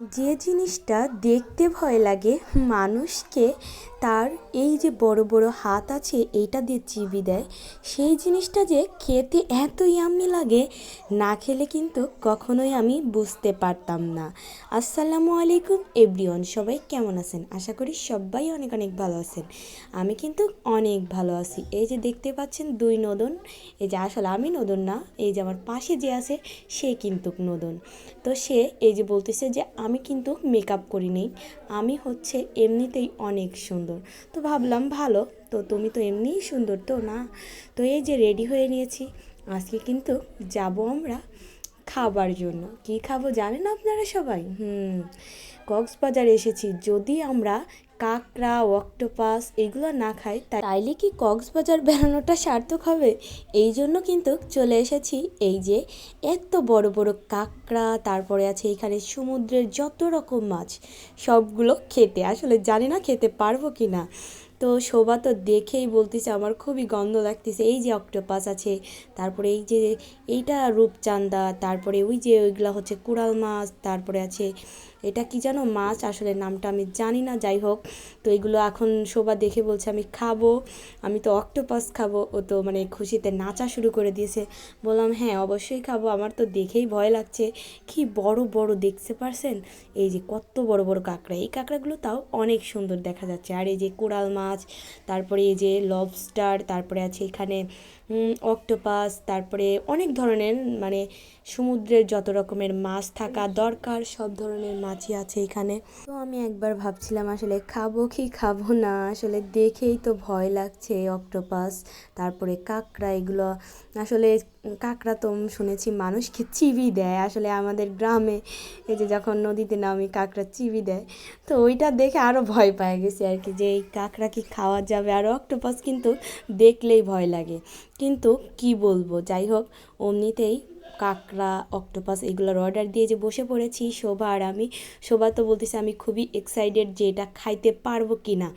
যে জিনিসটা দেখতে ভয় লাগে মানুষকে, তার এই যে বড় বড় হাত আছে, এইটা দিয়ে চিবি দেয়। সেই জিনিসটা যে খেতে এত ইয়াম্মি লাগে, না খেলে কিন্তু কখনোই আমি বুঝতে পারতাম না। আসসালামু আলাইকুম এভরিওয়ান, সবাই কেমন আছেন? আশা করি সবাই অনেক অনেক ভালো আছেন। আমি কিন্তু অনেক ভালো আছি। এই যে দেখতে পাচ্ছেন দুই নদন, এই যে আসলে আমি নদন না, এই যে আমার পাশে যে আছে, সে কিন্তু নদন। তো সে এই যে বলতেছে যে আমি কিন্তু মেকআপ করিনি আমি হচ্ছে এমনিতেই অনেক সুন্দর। তো ভাবলাম ভালো, তো তুমি তো এমনিই সুন্দর তো না? তো এই যে রেডি হয়ে নিয়েছি, আজকে কিন্তু যাব আমরা খাবার জন্য। কি খাব জানেন আপনারা সবাই? হুম কক্সবাজার এসেছি। যদি আমরা কাঁকড়া, অক্টোপাস এগুলো না খাই, তাই- তাইলে কি কক্সবাজার বেড়ানোটা সার্থক হবে? এই জন্য কিন্তু চলে এসেছি এই যে এত বড় বড় কাঁকড়া, তারপরে আছে এখানে সমুদ্রের যত রকম মাছ, সবগুলো খেতে। আসলে জানি না খেতে পারব কি না তো শোভা তো দেখেই বলতেছে, আমার খুবই গন্ধ লাগতেছে। এই যে অক্টোপাস আছে, তারপরে এই যে এইটা রূপচান্দা তারপরে ওই যে ওইগুলা হচ্ছে কুড়াল মাছ, তারপরে আছে এটা কি জানো মাছ? আসলে নামটা আমি জানি না, যাই হোক। তো এগুলো এখন শোভা দেখে বলছে, আমি খাব। আমি তো অক্টোপাস খাব। ও তো মানে খুশিতে নাচা শুরু করে দিয়েছে। বললাম হ্যাঁ অবশ্যই খাব। আমার তো দেখেই ভয় লাগছে। কি বড় বড় দেখতে পারছেন? এই যে কত বড় বড় কাঁকড়া। এই কাঁকড়াগুলো তাও অনেক সুন্দর দেখা যাচ্ছে। আর এই যে কোরাল মাছ, তারপরে এই যে লবস্টার তারপরে আছে এখানে অক্টোপাস তারপরে অনেক ধরনের মানে সমুদ্রের যত রকমের মাছ থাকা দরকার, সব ধরনের মাছই আছে এখানে। তো আমি একবার ভাবছিলাম আসলে খাব কি খাব না, আসলে দেখেই তো ভয় লাগছে অক্টোপাস তারপরে কাঁকড়া, এগুলো আসলে কাঁকড়া তো শুনেছি, মানুষকে চিবি দেয়। আসলে আমাদের গ্রামে এই যে যখন নদীতে নামি কাঁকড়া চিবি দেয়, তো ওইটা দেখে আরও ভয় পায় গেছি আর কি, যে এই কাঁকড়া কি খাওয়া যাবে? আর অক্টোপাস কিন্তু দেখলেই ভয় লাগে। কিন্তু কি বলব? যাই হোক, অমনিতেই কাঁকড়া, অক্টোপাস এগুলোর অর্ডার দিয়ে যে বসে পড়েছি শোভা আর আমি। শোভা তো বলতেছে, আমি খুবই এক্সাইটেড যে এটা খাইতে পারব কি না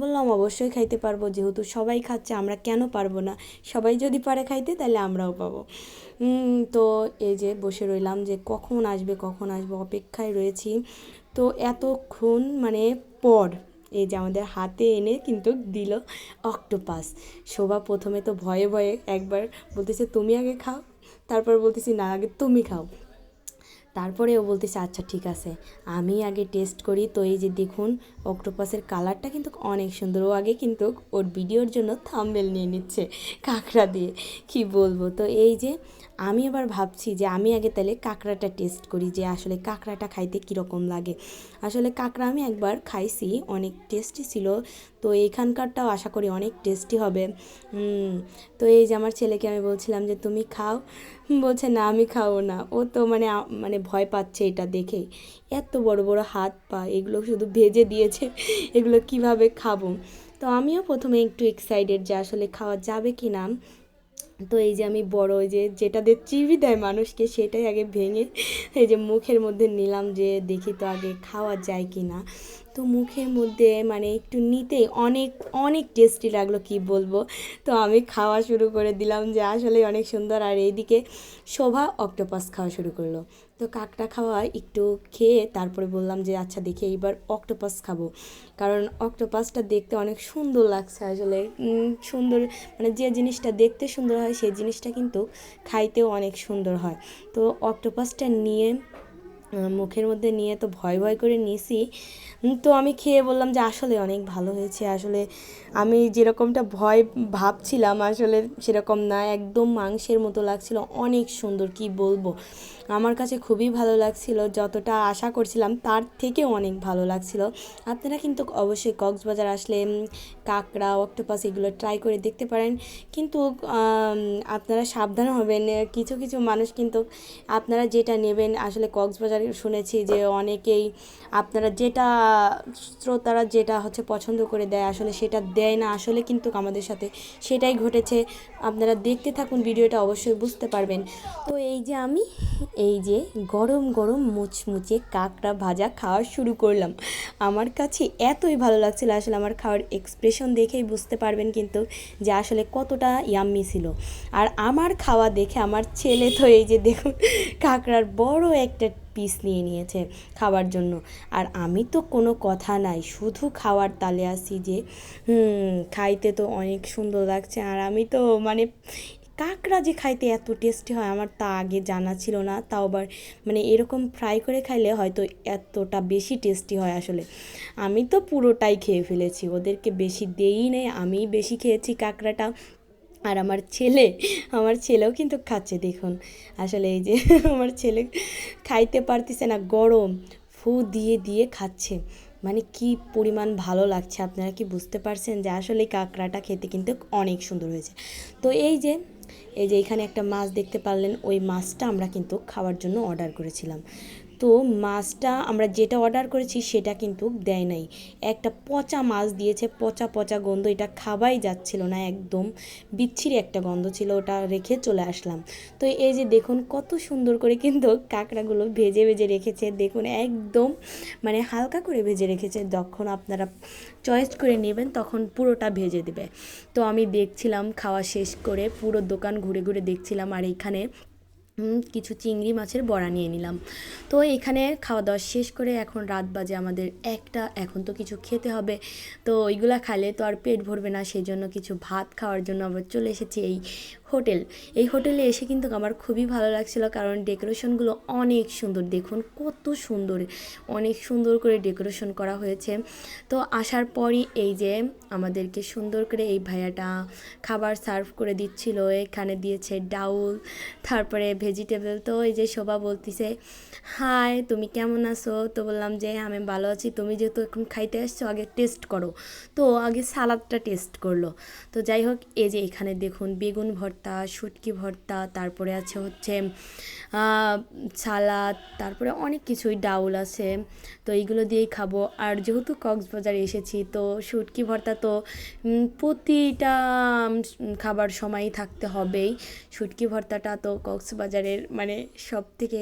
বললাম, অবশ্যই খাইতে পারব। যেহেতু সবাই খাচ্ছে, আমরা কেন পারব না? সবাই যদি পারে খাইতে, তাহলে আমরাও পাবো। তো এই যে বসে রইলাম যে কখন আসবে কখন আসবে, অপেক্ষায় রয়েছি। তো এতক্ষণ মানে পর, এই যে আমাদের হাতে এনে কিন্তু দিল অক্টোপাস। শোভা প্রথমে তো ভয়ে ভয়ে একবার বলতেছে, তুমি আগে খাও। তারপর বলতেছি, না, আগে তুমি খাও। তারপরে ও বলতেছে আচ্ছা ঠিক আছে। আমি আগে টেস্ট করি, তো এই যে দেখুন অক্টোপাসের কালারটা কিন্তু অনেক সুন্দর। ও আগে কিন্তু ওর ভিডিওর জন্য থাম্বেল নিয়ে নিচ্ছে, কাঁকড়া দিয়ে। কি বলব? তো এই যে আমি আবার ভাবছি যে আমি আগে তাহলে কাঁকড়াটা টেস্ট করি যে আসলে কাঁকড়াটা খাইতে কীরকম লাগে। আসলে কাঁকড়া আমি একবার খাইছি, অনেক টেস্টি ছিল। তো এখানকারটাও আশা করি অনেক টেস্টি হবে। তো এই যে আমার ছেলেকে আমি বলছিলাম যে, তুমি খাও। বলছে, না, আমি খাব না। ও তো মানে মানে ভয় পাচ্ছে এটা দেখেই এত বড় বড় হাত পা, এগুলো শুধু ভেজে দিয়েছে, এগুলো কীভাবে খাব? তো আমিও প্রথমে একটু এক্সাইটেড যে আসলে খাওয়া যাবে কি না তো এই যে আমি বড় ওই যে যেটা দিয়ে চিবি দেয় মানুষকে সেটাই আগে ভেঙে এই যে মুখের মধ্যে নিলাম যে দেখি তো আগে খাওয়া যায় কি না তো মুখের মধ্যে মানে একটু নিতেই অনেক অনেক টেস্টি লাগল, কি বলব? তো আমি খাওয়া শুরু করে দিলাম যে আসলে অনেক সুন্দর। আর এইদিকে শোভা অক্টোপাস খাওয়া শুরু করল। তো কাকটা খাওয়া একটু খেয়ে তারপরে বললাম যে আচ্ছা দেখি এইবার অক্টোপাস খাব। কারণ অক্টোপাসটা দেখতে অনেক সুন্দর লাগছে আসলে। সুন্দর মানে যে জিনিসটা দেখতে সুন্দর হয়, সেই জিনিসটা কিন্তু খাইতেও অনেক সুন্দর হয়। তো অক্টোপাসটা নিয়ে মুখের মধ্যে নিয়ে তো ভয় ভয় করে উম, তো আমি খেয়ে বললাম যে আসলে অনেক ভালো হয়েছে আসলে আমি যেরকমটা ভয় ভাবছিলাম আসলে সেরকম না একদম মাংসের মতো লাগছিল অনেক সুন্দর কি বলব? আমার কাছে খুবই ভালো লাগছিল যতটা আশা করছিলাম তার থেকেও অনেক ভালো লাগছিল। আপনারা কিন্তু অবশ্যই কক্সবাজার আসলে কাঁকড়া অক্টোপাস এগুলো ট্রাই করে দেখতে পারেন। কিন্তু আপনারা সাবধান হবেন কিছু কিছু মানুষ কিন্তু আপনারা যেটা নেবেন আসলে কক্সবাজারে শুনেছি যে অনেকেই আপনারা যেটা শ্রোতারা যেটা হচ্ছে পছন্দ করে দেয়, আসলে সেটা দেয় না। আসলে কিন্তু আমাদের সাথে সেটাই ঘটেছে। আপনারা দেখতে থাকুন ভিডিওটা, অবশ্যই বুঝতে পারবেন। তো এই যে আমি, এই যে গরম গরম মুচমুচে কাঁকড়া ভাজা খাওয়া শুরু করলাম। আমার কাছে এতই ভালো লাগছিল, আসলে আমার খাওয়ার এক্সপ্রেশন দেখেই বুঝতে পারবেন কিন্তু যে আসলে কতটা ইয়াম্মি ছিল। আর আমার খাওয়া দেখে আমার ছেলে তো এই যে দেখুন, কাঁকড়ার বড় একটা পিস নিয়ে নিয়েছে খাওয়ার জন্য। আর আমি তো কোনো কথা নাই, শুধু খাওয়ার তালে আসি যে খাইতে তো অনেক সুন্দর লাগছে। আর আমি তো মানে কাঁকড়া যে খাইতে এত টেস্টি হয়, আমার তা আগে জানা ছিল না। তাও আবার মানে এরকম ফ্রাই করে খাইলে হয়তো এতটা বেশি টেস্টি হয় আসলে। আমি তো পুরোটাই খেয়ে ফেলেছি, ওদেরকে বেশি দেই নেই, আমিই বেশি খেয়েছি কাঁকড়াটা। আর আমার ছেলে, আমার ছেলেও কিন্তু খাচ্ছে, দেখুন। আসলে এই যে আমার ছেলে খাইতে পারতেছে না, গরম। ফু দিয়ে দিয়ে খাচ্ছে। মানে কি পরিমাণ ভালো লাগছে, আপনারা কি বুঝতে পারছেন যে আসলে কাঁকড়াটা খেতে কিন্তু অনেক সুন্দর হয়েছে। তো এই যে এই যে এখানে একটা মাছ দেখতে পারলেন, ওই মাছটা আমরা কিন্তু খাওয়ার জন্য অর্ডার করেছিলাম। তো মাছটা আমরা যেটা অর্ডার করেছি সেটা কিন্তু দেয় নাই। একটা পচা মাছ দিয়েছে, পচা পচা গন্ধ, এটা খাওয়াই যাচ্ছিল না, একদম বিচ্ছিরি একটা গন্ধ ছিল, ওটা রেখে চলে আসলাম। তো এই যে দেখুন কত সুন্দর করে কিন্তু কাঁকড়াগুলো ভেজে ভেজে রেখেছে, দেখুন একদম মানে হালকা করে ভেজে রেখেছে, যখন আপনারা চয়েস করে নেবেন তখন পুরোটা ভেজে দেবে। তো আমি দেখছিলাম, খাওয়া শেষ করে পুরো দোকান ঘুরে ঘুরে দেখছিলাম, আর এখানে কিছু চিংড়ি মাছের বড়া নিয়ে নিলাম। তো এখানে খাওয়া দাওয়া শেষ করে এখন রাত বাজে আমাদের একটা, এখন তো কিছু খেতে হবে। তো ওইগুলা খালে তো আর পেট ভরবে না সেই জন্য কিছু ভাত খাওয়ার জন্য আবার চলে এসেছি এই হোটেল। এই হোটেলে এসে কিন্তু আমার খুবই ভালো লাগছিল, কারণ ডেকোরেশনগুলো অনেক সুন্দর, দেখুন কত সুন্দর, অনেক সুন্দর করে ডেকোরেশন করা হয়েছে। তো আসার পরই এই যে আমাদেরকে সুন্দর করে এই ভাইয়াটা খাবার সার্ভ করে দিচ্ছিল, এখানে দিয়েছে ডাউল, তারপরে ভেজিটেবল তো এই যে শোভা বলতিছে, হাই, তুমি কেমন আছো? তো বললাম যে, আমি ভালো আছি। তুমি যেহেতু এখন খাইতে আসছো, আগে টেস্ট করো। তো আগে সালাদটা টেস্ট করল। তো যাই হোক, এই যে এখানে দেখুন, বেগুন ভর্তা, শুটকি ভর্তা, তারপরে আছে হচ্ছে সালাদ, তারপরে অনেক কিছুই ডাউল আছে। তো এইগুলো দিয়েই খাব। আর যেহেতু কক্সবাজারে এসেছি, তো শুটকি ভর্তা তো প্রতিটা খাবার সময়ই থাকতে হবেই। শুটকি ভর্তাটা তো কক্সবাজারের মানে সব থেকে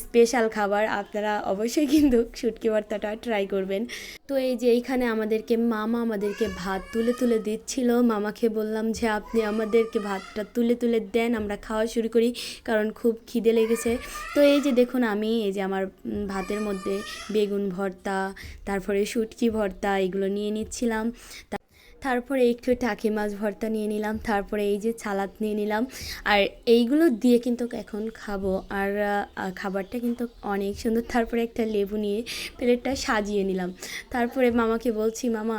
স্পেশাল খাবার, আপনারা অবশ্যই কিন্তু শুটকি ভর্তাটা ট্রাই করবেন। তো এই যে এইখানে আমাদেরকে মামা আমাদেরকে ভাত তুলে তুলে দিচ্ছিল। মামাকে বললাম যে, আপনি আমাদেরকে ভাতটা তুলে তুলে দেন, আমরা খাওয়া শুরু করি। কারণ খুব খিদে লেগেছে। তো এই যে দেখুন, আমি এই যে আমার ভাতের মধ্যে বেগুন ভর্তা, তারপরে শুটকি ভর্তা, এগুলো নিয়ে নিচ্ছিলাম। তারপরে একটু টাকি মাছ ভর্তা নিয়ে নিলাম, তারপরে এই যে ছালাদ নিয়ে নিলাম। আর এইগুলো দিয়ে কিন্তু এখন খাব। আর খাবারটা কিন্তু অনেক সুন্দর। তারপরে একটা লেবু নিয়ে প্লেটটা সাজিয়ে নিলাম। তারপরে মামাকে বলছি, মামা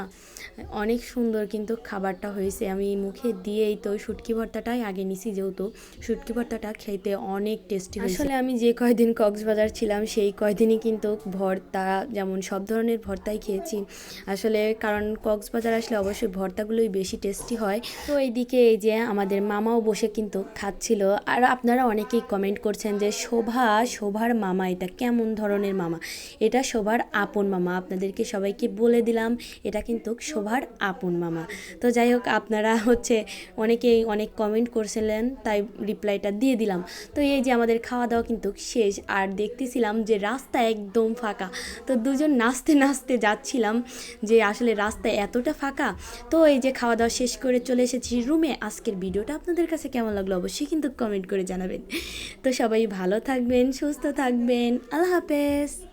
অনেক সুন্দর কিন্তু খাবারটা হয়েছে। আমি মুখে দিয়েই তো শুটকি ভর্তাটাই আগে নিছি যেহেতু। শুটকি ভর্তাটা খেতে অনেক টেস্টি আসলে আমি যে কয়দিন কক্সবাজার ছিলাম, সেই কয়দিনই কিন্তু ভর্তা যেমন সব ধরনের ভর্তাই খেয়েছি। আসলে কারণ কক্সবাজার আসলে অবশ্যই ভর্তাগুলোই বেশি টেস্টি হয়। তো এইদিকে এই যে আমাদের মামাও বসে কিন্তু খাচ্ছিল। আর আপনারা অনেকেই কমেন্ট করছেন যে, শোভা, শোভার মামা, এটা কেমন ধরনের মামা? এটা শোভার আপন মামা। আপনাদেরকে সবাইকে বলে দিলাম, এটা কিন্তু শোভার আপন মামা। তো যাই হোক, আপনারা হচ্ছে অনেকেই অনেক কমেন্ট করছিলেন, তাই রিপ্লাইটা দিয়ে দিলাম। তো এই যে আমাদের খাওয়া দাওয়া কিন্তু শেষ, আর দেখতেছিলাম যে রাস্তা একদম ফাঁকা। তো দুজন নাচতে নাচতে যাচ্ছিলাম যে আসলে রাস্তা এতটা ফাঁকা। তো এই যে খাওয়া দাওয়া শেষ করে চলে এসেছি রুমে আজকের ভিডিওটা আপনাদের কাছে কেমন লাগল অবশ্যই কিন্তু কমেন্ট করে জানাবেন। তো সবাই ভালো থাকবেন, সুস্থ থাকবেন। আল্লাহ হাফেজ।